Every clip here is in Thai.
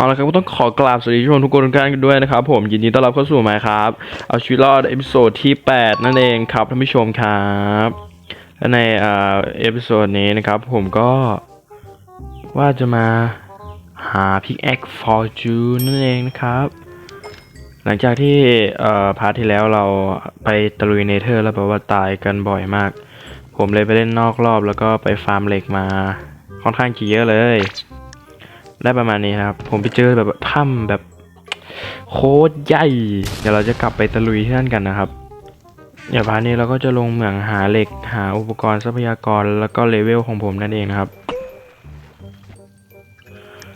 เอาละครับก็ต้องขอกราบสวัสดีทุกคนทุกคนทุกท่านกันด้วยนะครับผมยินดีต้อนรับเข้าสู่หมายครับเอาชีวิตรอดเอพิโซดที่ 8 นั่นเองครับท่านผู้ชมครับและในเอพิโซดนี้นะครับผมก็ว่าจะมาหาพิกแอคฟอร์จูนั่นเองนะครับ หลังจากที่พาร์ทที่แล้วเราไปตะลุยเนเธอร์แล้วแบบว่าตายกันบ่อยมาก ผมเลยไปเล่นนอกรอบแล้วก็ไปฟาร์มเหล็กมาค่อนข้างกี่เยอะเลย ได้ประมาณนี้ครับ ผมไปเจอแบบถ้ำแบบโคตรใหญ่ เดี๋ยวเราจะกลับไปตะลุยที่นั่นกันนะครับเดี๋ยวพาร์ทนี้เราก็จะลงเหมืองหาเหล็กหาอุปกรณ์ทรัพยากรแล้วก็เลเวลของผมนั่นเองนะครับ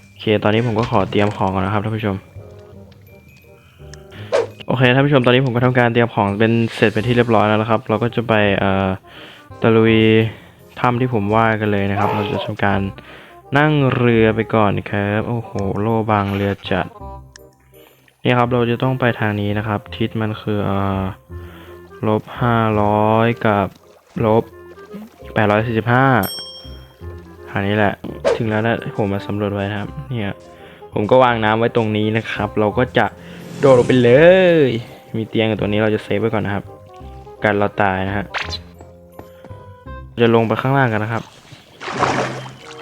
โอเคตอนนี้ผมก็ขอเตรียมของก่อนนะครับท่านผู้ชมโอเคท่านผู้ชมตอนนี้ผมก็ทำการเตรียมของเป็นเสร็จเป็นที่เรียบร้อยแล้วนะครับ เราก็จะไปเอ่อตะลุยถ้ำที่ผมว่ากันเลยนะครับ เราจะทำการ นั่งเรือไปก่อนครับ โอ้โห โลบางเรือจัด นี่ครับเราจะต้องไปทางนี้นะครับ ทิศมันคืออ่อลบห้าร้อยกับลบแปดร้อยสี่สิบห้าทางนี้แหละ ถึงแล้วนะผมมาสำรวจไว้นะครับ เนี่ยผมก็วางน้ำไว้ตรงนี้นะครับ เราก็จะโดดลงไปเลย มีเตียงตัวนี้เราจะเซฟไว้ก่อนนะครับกันเราตายนะฮะจะลงไปข้างล่างกันนะครับ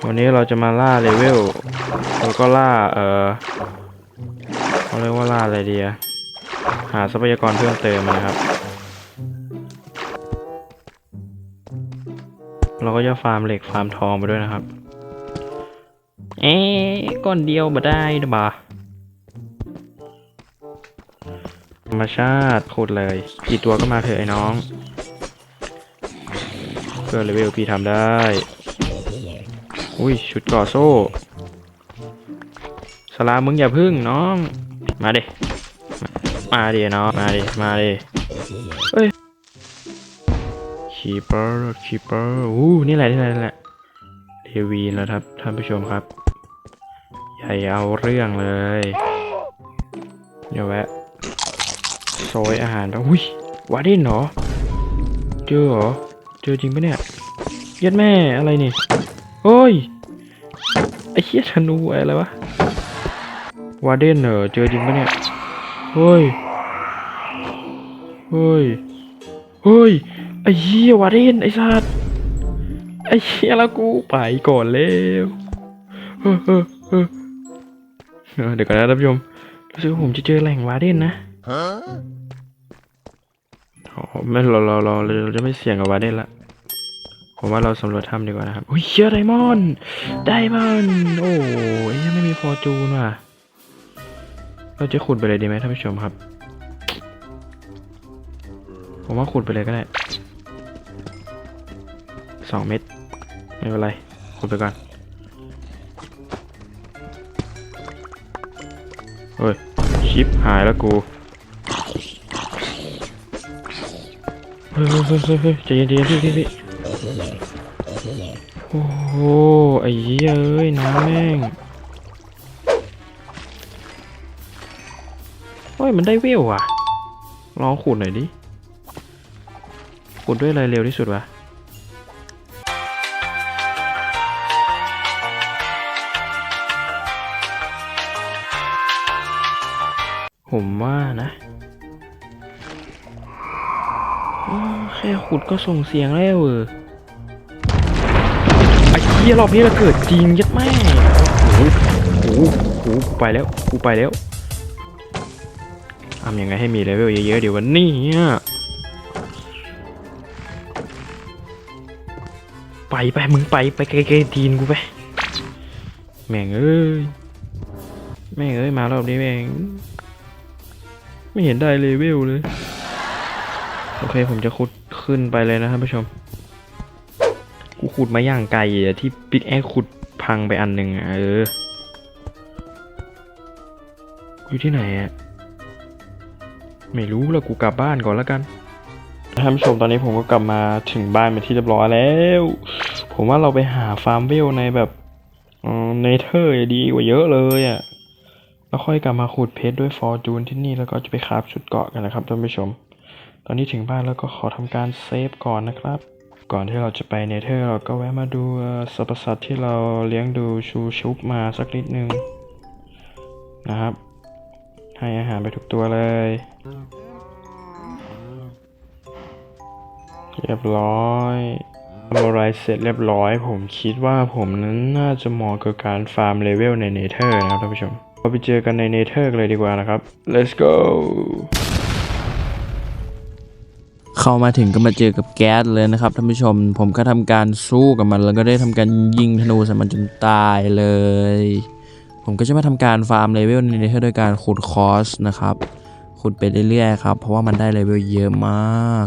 วันนี้เราจะมาล่าเลเวลแล้วก็ล่า เออเขาเรียกว่าล่าอะไรดีอะหาทรัพยากรเพิ่มเติมนะครับ เราก็จะฟาร์มเหล็กฟาร์มทองไปด้วยนะครับ เอ๊ก้อนเดียวมาได้นะบ่าธรรมชาติขุดเลย กี่ตัวก็มาเถอะไอ้น้อง เพื่อเลเวลพี่ทำได้ อุ้ยชุดก่อโซ่ สลามมึงอย่าพึ่งน้อง มาเดมาดิน้องมาดิมาดิเฮ้ยคีเปอร์คีเปอร์อู้นี่แหละนี่แหละนี่แหละเทวีแล้วครับท่านผู้ชมครับ ใหญ่เอาเรื่องเลยเดี๋ยวแวะโซยอาหารแล้วอุ้ยวาดินเหรอ เจอเหรอ เจอจริงปะเนี่ยเย็ดแม่อะไรนี่โอ้ย ไอ้เหี้ยธนูอะไรวะวาเดนเหรอเจอจริงปะเนี่ย เฮ้ย เฮ้ย เฮ้ย ไอ้เหี้ยวาเดนไอ้สัตว์ไอ้เหี้ยแล้วกูไปก่อนแล้วเออเออเออเออเดี๋ยวก่อนนะท่านผู้ชมรู้สึกว่าผมจะเจอแหล่งวาเดนนะอ๋อไม่เราเราเราเราจะไม่เสี่ยงกับวาเดนละ ผมว่าเราสำรวจถ้ำดีกว่านะครับ อุ้ยเชื่อไดมอนด์ ไดมอนด์ โอ้ยยังไม่มีฟอร์จูนว่ะ เราจะขุดไปเลยดีไหมท่านผู้ชมครับ ผมว่าขุดไปเลยก็ได้สองเม็ด ไม่เป็นไร ขุดไปก่อน เฮ้ย ชิปหายแล้วกูเฮ้ยเฮ้ยเฮ้ยเฮ้ยใจเย็นใจเย็นพี่พี่พี่ โอ้โหไอ้เหี้ยเอ้ยน้ำแม่งโอ้ยมันได้เวลว่ะลองขุดหน่อยดิขุดด้วยอะไรเร็วที่สุดวะผมว่านะแค่ขุดก็ส่งเสียงแล้วเออ เหี้ยรอบนี้เราเกิดจริงยัดแม่โอ้โหโอ้โหโอ้โหกูไปแล้วกูไปแล้วทำยังไงให้มีเลเวลเยอะๆเดี๋ยววันนี้ไปไปมึงไปไปไกลๆทีนกูไปแม่งเอ้ยแม่งเอ้ยมารอบนี้แม่งไม่เห็นได้เลเวลเลย โอเคผมจะขุดขึ้นไปเลยนะท่านผู้ชม ขุดมาอย่างไกลที่ปิกแอคขุดพังไปอันหนึ่งอะเออ อยู่ที่ไหนอะไม่รู้ล้วกูกลับบ้านก่อนแล้วกันท่านผู้ชมตอนนี้ผมก็กลับมาถึงบ้านเป็นที่เรียบร้อยแล้ว ผมว่าเราไปหาฟาร์มเวลในแบบเนเธอดีกว่าเยอะเลยอะ แล้วค่อยกลับมาขุดเพชรด้วยฟอร์จูนที่นี่แล้วก็จะไปคราฟชุดเกาะกันนะครับท่านผู้ชม ตอนนี้ถึงบ้านแล้วก็ขอทำการเซฟก่อนนะครับ ก่อนที่เราจะไปเนเธอร์เราก็แวะมาดูสรรพสัตว์ที่เราเลี้ยงดูชูชุบมาสักนิดนึงนะครับ ให้อาหารไปทุกตัวเลย เรียบร้อยทำอะไรเสร็จเรียบร้อย ผมคิดว่าผมนั้นน่าจะเหมาะกับการฟาร์มเลเวลในเนเธอร์นะครับท่านผู้ชมเราไปเจอกันในเนเธอร์เลยดีกว่านะครับ let's go เข้ามาถึงก็มาเจอกับแก๊สเลยนะครับท่านผู้ชม ผมก็ทำการสู้กับมัน แล้วก็ได้ทำการยิงธนูใส่มันจนตายเลย ผมก็จะมาทำการฟาร์มเลเวลในเนเธอร์โดยการขุดคอสนะครับขุดไปเรื่อยๆครับเพราะว่ามันได้เลเวลเยอะมาก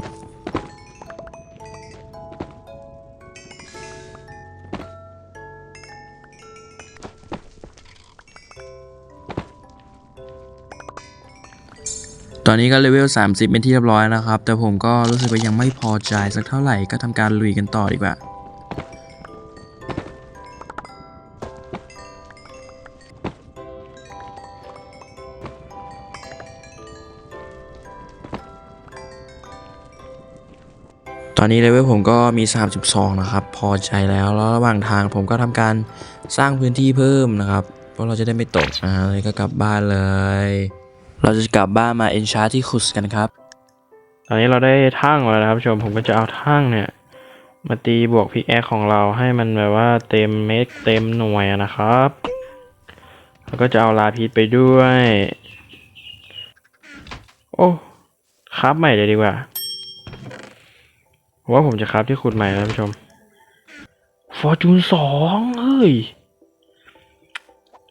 ตอนนี้ก็เลเวล 30 เป็นที่เรียบร้อยนะครับ แต่ผมก็รู้สึกว่ายังไม่พอใจสักเท่าไหร่ก็ทำการลุยกันต่อดีกว่า ตอนนี้เลเวลผมก็มี 32 นะครับ พอใจแล้วแล้วระหว่างทางผมก็ทำการสร้างพื้นที่เพิ่มนะครับ เพราะเราจะได้ไม่ตกอ่าเลยก็กลับบ้านเลย เราจะกลับบ้านมาเอนชาร์ที่คุสกันครับ ตอนนี้เราได้ทั่งแล้วนะครับผู้ชมผมก็จะเอาทั่งเนี่ยมาตีบวกพิกแอคของเราให้มันแบบว่าเต็มเม็ดเต็มหน่วยนะครับแล้วก็จะเอาลาพีชไปด้วย โอ้คราฟใหม่เลยดีกว่าผมว่าผมจะคราฟที่ขุดใหม่นะท่านผู้ชมฟอร์จูนสองเฮ้ย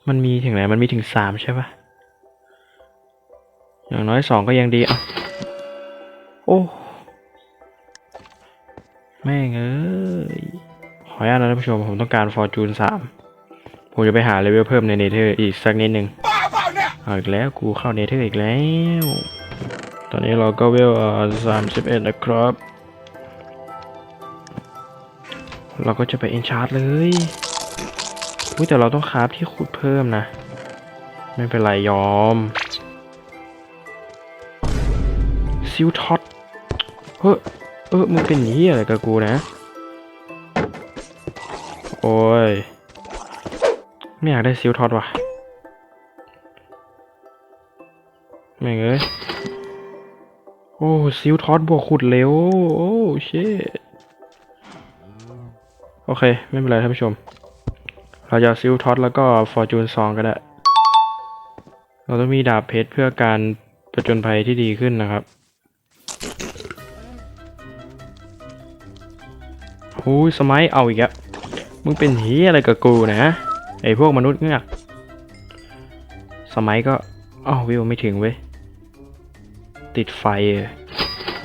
มันมีถึงไหน มันมีถึงสามใช่ปะ อย่างน้อยสองก็ยังดีอะโอ้แม่งเอ้ยขออนุญาตนะท่านผู้ชมผมต้องการฟอร์จูนสามผมจะไปหาเลเวลเพิ่มในเนเธอร์อีกสักนิดนึงเอาอีกแล้วกูเข้าเนเธอร์อีกแล้ว ตอนนี้เราก็เวลสามสิบเอ็ดนะครับ เราก็จะไปเอนชาร์ดเลยอุ้ยแต่เราต้องคราฟที่ขุดเพิ่มนะ ไม่เป็นไรยอม ซิลท็อตเฮ้ยเออมึงเป็นเหี้ยอะไรกับกูนะ โอ้ย ไม่อยากได้ซิลท็อตว่ะแม่งเอ้ย โอ้ซิลท็อตบวกขุดเร็ว โอ้เชตโอเค ไม่เป็นไรท่านผู้ชม เราจะซิลท็อตแล้วก็ฟอร์จูนซองก็ได้ เราต้องมีดาบเพชรเพื่อการประจนภัยที่ดีขึ้นนะครับ หูยสมัยเอาอีกอะมึงเป็นเฮียอะไรกับกูนะไอพวกมนุษย์เงือกสมัยก็อ้าววิวไม่ถึงเว้ยติดไฟ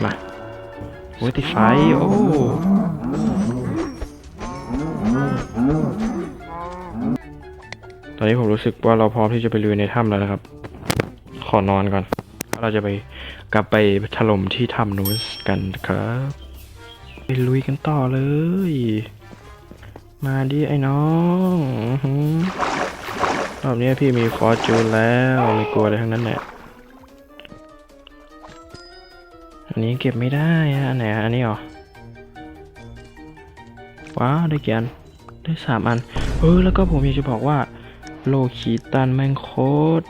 มาโอ้ยติดไฟโอ้ตอนนี้ผมรู้สึกว่าเราพร้อมที่จะไปลุยในถ้ำแล้วนะครับ ขอนอนก่อนแล้วเราจะไปกลับไปถล่มที่ถ้ำนู้นกันครับ ไปลุยกันต่อเลย มาดิไอ้น้องรอบนี้พี่มีฟอร์จูนแล้วไม่กลัวอะไรทั้งนั้นแหละอันนี้เก็บไม่ได้อะอันไหนอันนี้เหรอ ว้าว ได้กี่อัน ได้สามอัน เออ แล้วก็ผมอยากจะบอกว่า โลคีตันแมงโคตร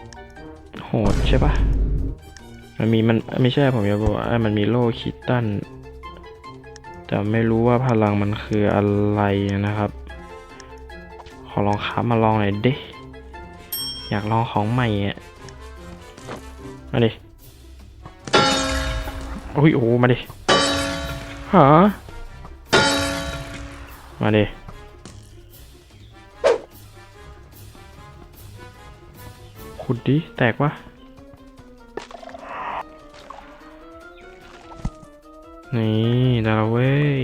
โหดใช่ปะมันมีมันไม่ใช่ผมอยากบอกว่ามันมีโลคีตัน แต่ไม่รู้ว่าพลังมันคืออะไรนะครับ ขอลองค้ามาลองหน่อยดิ อยากลองของใหม่อะ มาดิโอ้ยโอ้มาดิหามาดิขุดดิ แตกวะ นี่ดาวเว้ย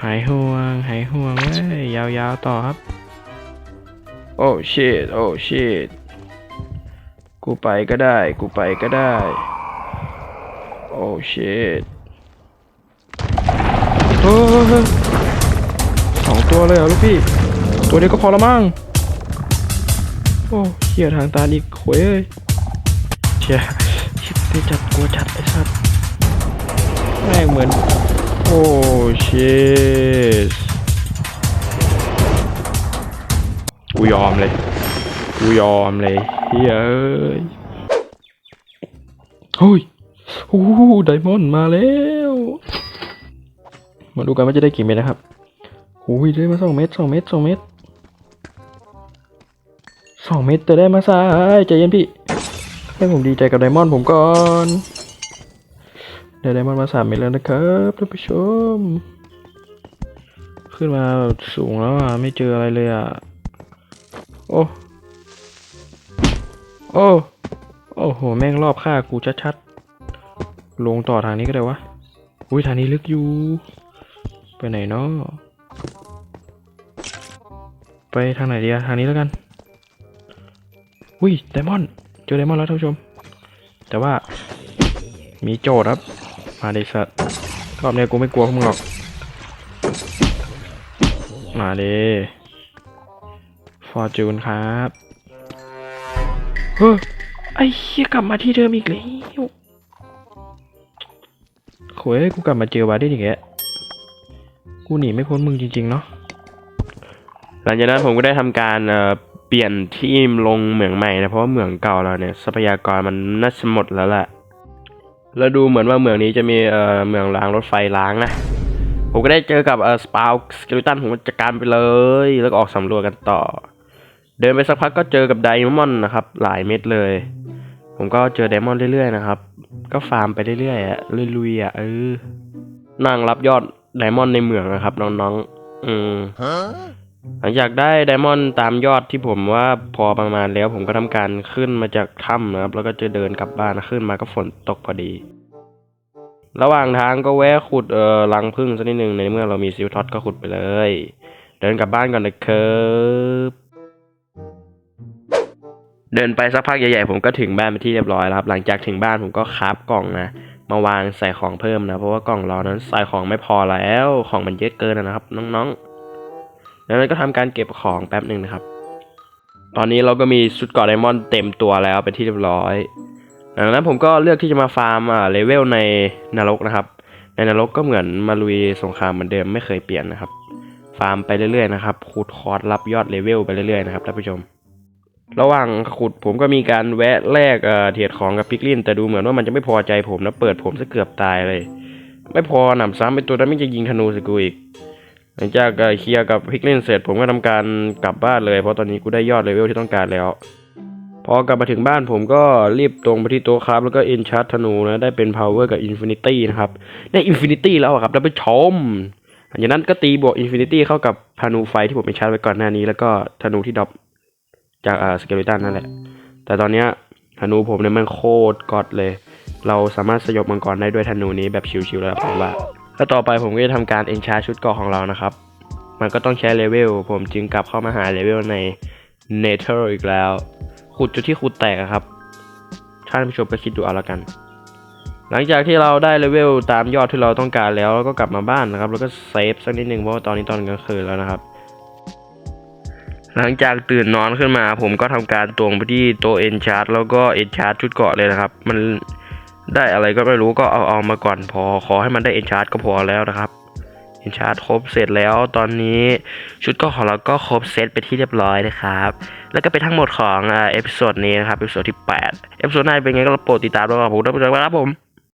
หายห่วง หายห่วงเว้ย ยาวๆ ต่อครับ โอ้ชิตโอ้ชิตกูไปก็ได้ กูไปก็ได้ โอ้ชิตเฮ้ยสองตัวเลยเหรอลูกพี่ ตัวเดียวก็พอละมั้ง โอ้เขี่ยทางตาอีกโวยเอ้ยเชี่ยชิบไปจัดกลัวจัดไอ้สัตว์ แม่งเหมือน โอ้ชิสกูยอมเลย กูยอมเลยเฮ้ยเฮ้ยโอ้ไดมอนด์มาแล้ว มาดูกันว่าจะได้กี่เม็ดนะครับโอ้ยได้มาสองเม็ดสองเม็ดสองเม็ดสองเม็ดแต่ได้มาสายใจเย็นพี่ให้ผมดีใจกับไดมอนด์ผมก่อน ได้ไดมอนด์มาสามเม็ดแล้วนะครับท่านผู้ชม ขึ้นมาสูงแล้วอะ ไม่เจออะไรเลยอะ โอ้ โอ้ โอ้โห แม่งรอบฆ่ากูชัดๆ ลงต่อทางนี้ก็ได้วะ อุ้ยทางนี้ลึกอยู่ ไปไหนเนาะไปทางไหนดีอะทางนี้แล้วกัน อุ้ยไดมอนด์เจอไดมอนด์แล้วท่านผู้ชม แต่ว่ามีโจทย์ครับ มาดิสัตว์รอบนี้กูไม่กลัวพวกมึงหรอก มาดิฟอร์จูนครับเฮ้ยไอ้เหี้ยกลับมาที่เดิมอีกแล้วโขยกูกลับมาเจอวาได้อีกแล้วกูหนีไม่พ้นมึงจริง ๆ เนาะหลังจากนั้นผมก็ได้ทำการเอ่อเปลี่ยนที่ลงเหมืองใหม่นะเพราะว่าเหมืองเก่าเราเนี่ยทรัพยากรมันน่าจะหมดแล้วแหละ แล้วดูเหมือนว่าเมืองนี้จะมีเอ่อเมืองล้างรถไฟล้างนะ ผมก็ได้เจอกับเอ่อสปาวสเกลิตันผมจัดการไปเลย แล้วก็ออกสำรวจกันต่อ เดินไปสักพักก็เจอกับไดมอนด์นะครับ หลายเม็ดเลย ผมก็เจอไดมอนด์เรื่อยๆนะครับ ก็ฟาร์มไปเรื่อยๆอะลุยๆอะเออนั่งรับยอดไดมอนด์ในเมืองนะครับน้องๆ อืม หลังจากได้ไดมอนด์ตามยอดที่ผมว่าพอประมาณแล้ว ผมก็ทำการขึ้นมาจากถ้ำนะครับ แล้วก็จะเดินกลับบ้านขึ้นมาก็ฝนตกพอดี ระหว่างทางก็แวะขุดเอ่อรังผึ้งสักนิดหนึ่งในเมื่อเรามีซิลท็อตก็ขุดไปเลย เดินกลับบ้านก่อนนะครับเดินไปสักพักใหญ่ๆผมก็ถึงบ้านไปที่เรียบร้อยแล้วครับ หลังจากถึงบ้านผมก็คาฟกล่องนะ มาวางใส่ของเพิ่มนะ เพราะว่ากล่องเรานั้นใส่ของไม่พอแล้ว ของมันเยอะเกินนะครับ น้องๆ ดังนั้นก็ทำการเก็บของแป๊บหนึ่งนะครับ ตอนนี้เราก็มีชุดเกราะไดมอนด์เต็มตัวแล้วเป็นที่เรียบร้อยดังนั้นผมก็เลือกที่จะมาฟาร์มอ่าเลเวลในนรกนะครับ ในนรกก็เหมือนมาลุยสงครามเหมือนเดิมไม่เคยเปลี่ยนนะครับ ฟาร์มไปเรื่อยๆนะครับขุดคอร์สรับยอดเลเวลไปเรื่อยๆนะครับท่านผู้ชม ระหว่างขุดผมก็มีการแวะแลกเอ่อเทียดของกับพิกลินแต่ดูเหมือนว่ามันจะไม่พอใจผมนะเปิดผมซะเกือบตายเลย ไม่พอหนำซ้ำไปตัวนั้นไม่จะยิงธนูสกูอีก หลังจากเคลียร์กับพิกลินเสร็จผมก็ทำการกลับบ้านเลย เพราะตอนนี้กูได้ยอดเลเวลที่ต้องการแล้ว พอกลับมาถึงบ้านผมก็รีบตรงไปที่ต๊ะครับ แล้วก็เอนชาร์ธนูนะได้เป็น power กับ infinity นะครับได้ infinity แล้วครับท่านผู้ชมหลังจากนั้นก็ตีบวก infinity เข้ากับธนูไฟที่ผมไปชาร์จไว้ก่อนหน้านี้ แล้วก็ธนูที่ดรอปจากอ่าสเกลิตันนั่นแหละ แต่ตอนเนี้ยธนูผมเนี่ยมันโคตรกอดเลย เราสามารถสยบมังกรได้ด้วยธนูนี้แบบชิวๆแล้วผมว่า แล้วต่อไปผมก็จะทำการเอนชาชุดเกราะของเรานะครับ มันก็ต้องใช้เลเวล ผมจึงกลับเข้ามาหาเลเวลในเนเธอร์อีกแล้ว ขุดจุดที่ขุดแตกครับ ท่านผู้ชมก็คิดดูเอาละกัน หลังจากที่เราได้เลเวลตามยอดที่เราต้องการแล้วเราก็กลับมาบ้านนะครับ แล้วก็เซฟสักนิดนึงเพราะว่าตอนนี้ตอนกลางคืนแล้วนะครับ หลังจากตื่นนอนขึ้นมา ผมก็ทำการตวงไปที่โตัวเอนชาร์แล้วก็เอนชาร์ชุดเกราะเลยนะครับ มัน ได้อะไรก็ไม่รู้ก็เอาเอามาก่อนพอขอให้มันได้เอนชาร์ตก็พอแล้วนะครับเอนชาร์ตครบเสร็จแล้วตอนนี้ชุดก็ของเราก็ครบเซตไปที่เรียบร้อยนะครับ แล้วก็เป็นทั้งหมดของเอพิโซดนี้นะครับเอพิโซดที่8เอพิโซดหน้าเป็นไงก็โปรดติดตามด้วยครับผมท่านผู้ชมครับผม